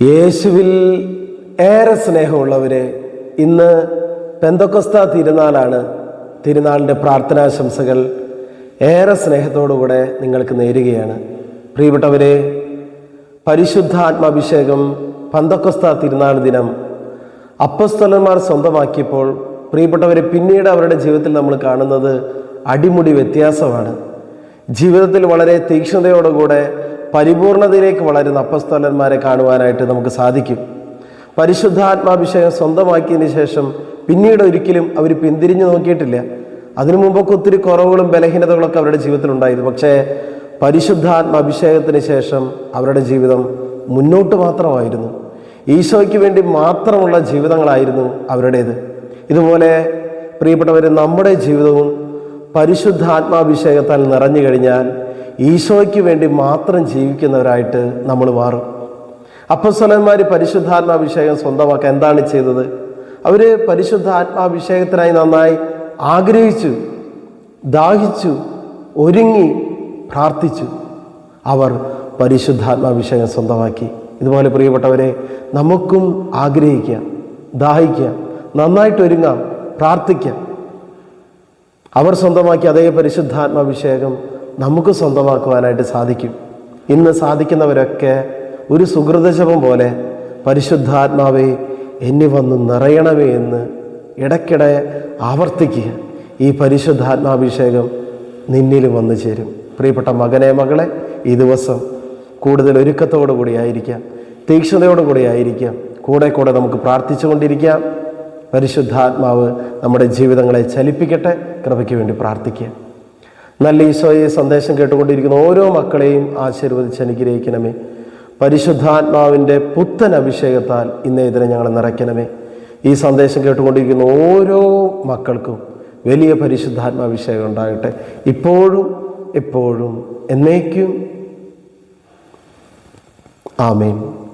യേശുവിൽ ഏറെ സ്നേഹമുള്ളവരെ ഇന്ന് പെന്തക്കൊസ്ത തിരുനാളാണ്. തിരുനാളിന്റെ പ്രാർത്ഥനാശംസകൾ ഏറെ സ്നേഹത്തോടുകൂടെ നിങ്ങൾക്ക് നേരുകയാണ്. പ്രിയപ്പെട്ടവരെ പരിശുദ്ധാത്മാഭിഷേകം പന്തക്കൊസ്ത തിരുനാൾ ദിനം അപ്പസ്തലന്മാർ സ്വന്തമാക്കിയപ്പോൾ പ്രിയപ്പെട്ടവരെ പിന്നീട് അവരുടെ ജീവിതത്തിൽ നമ്മൾ കാണുന്നത് അടിമുടി വ്യത്യാസമാണ്. ജീവിതത്തിൽ വളരെ തീക്ഷ്ണതയോടുകൂടെ പരിപൂർണതയിലേക്ക് വളരുന്ന അപ്പസ്തോലന്മാരെ കാണുവാനായിട്ട് നമുക്ക് സാധിക്കും. പരിശുദ്ധാത്മാഭിഷേകം സ്വന്തമാക്കിയതിന് ശേഷം പിന്നീട് ഒരിക്കലും അവർ പിന്തിരിഞ്ഞു നോക്കിയിട്ടില്ല. അതിനു മുമ്പൊക്കെ ഒത്തിരി കുറവുകളും ബലഹീനതകളൊക്കെ അവരുടെ ജീവിതത്തിൽ ഉണ്ടായിരുന്നു പക്ഷേ പരിശുദ്ധാത്മാഭിഷേകത്തിന് ശേഷം അവരുടെ ജീവിതം മുന്നോട്ട് മാത്രമായിരുന്നു. ഈശോയ്ക്ക് വേണ്ടി മാത്രമുള്ള ജീവിതങ്ങളായിരുന്നു അവരുടേത്. ഇതുപോലെ പ്രിയപ്പെട്ടവർ നമ്മുടെ ജീവിതവും പരിശുദ്ധാത്മാഭിഷേകത്താൽ നിറഞ്ഞു കഴിഞ്ഞാൽ ഈശോയ്ക്ക് വേണ്ടി മാത്രം ജീവിക്കുന്നവരായിട്ട് നമ്മൾ മാറും. അപ്പസ്വലന്മാർ പരിശുദ്ധാത്മാഭിഷേകം സ്വന്തമാക്കാൻ എന്താണ് ചെയ്തത്? അവർ പരിശുദ്ധാത്മാഭിഷേകത്തിനായി നന്നായി ആഗ്രഹിച്ചു ദാഹിച്ചു ഒരുങ്ങി പ്രാർത്ഥിച്ചു. അവർ പരിശുദ്ധാത്മാഭിഷേകം സ്വന്തമാക്കി. ഇതുപോലെ പ്രിയപ്പെട്ടവരെ നമുക്കും ആഗ്രഹിക്കാം ദാഹിക്കാം നന്നായിട്ട് ഒരുങ്ങാം പ്രാർത്ഥിക്കാം. അവർ സ്വന്തമാക്കിയ അതേ പരിശുദ്ധാത്മാഭിഷേകം നമുക്ക് സ്വന്തമാക്കുവാനായിട്ട് സാധിക്കും. ഇന്ന് സാധിക്കുന്നവരൊക്കെ ഒരു സുഹൃതജപം പോലെ പരിശുദ്ധാത്മാവെ എന്നി വന്ന് നിറയണമേ എന്ന് ഇടയ്ക്കിടെ ആവർത്തിക്കുക. ഈ പരിശുദ്ധാത്മാഭിഷേകം നിന്നിൽ വന്നു ചേരും. പ്രിയപ്പെട്ട മകനെ മകളെ ഈ ദിവസം കൂടുതൽ ഒരുക്കത്തോടു കൂടി ആയിരിക്കാം. തീക്ഷ്ണതയോടു കൂടി ആയിരിക്കാം. കൂടെ കൂടെ നമുക്ക് പ്രാർത്ഥിച്ചുകൊണ്ടിരിക്കാം. പരിശുദ്ധാത്മാവ് നമ്മുടെ ജീവിതങ്ങളെ ചലിപ്പിക്കട്ടെ. കൃപയ്ക്ക് വേണ്ടി പ്രാർത്ഥിക്കുക നല്ല ഈശോയെ സന്ദേശം കേട്ടുകൊണ്ടിരിക്കുന്ന ഓരോ മക്കളെയും ആശീർവദിച്ച് അനുഗ്രഹിക്കണമേ. പരിശുദ്ധാത്മാവിന്റെ പുത്തൻ അഭിഷേകത്താൽ ഇന്നേ ഇതിനെ ഞങ്ങളെ നിറയ്ക്കണമേ. ഈ സന്ദേശം കേട്ടുകൊണ്ടിരിക്കുന്ന ഓരോ മക്കൾക്കും വലിയ പരിശുദ്ധാത്മാഭിഷേകം ഉണ്ടാകട്ടെ. ഇപ്പോഴും എപ്പോഴും എന്നേക്കും. ആമേൻ.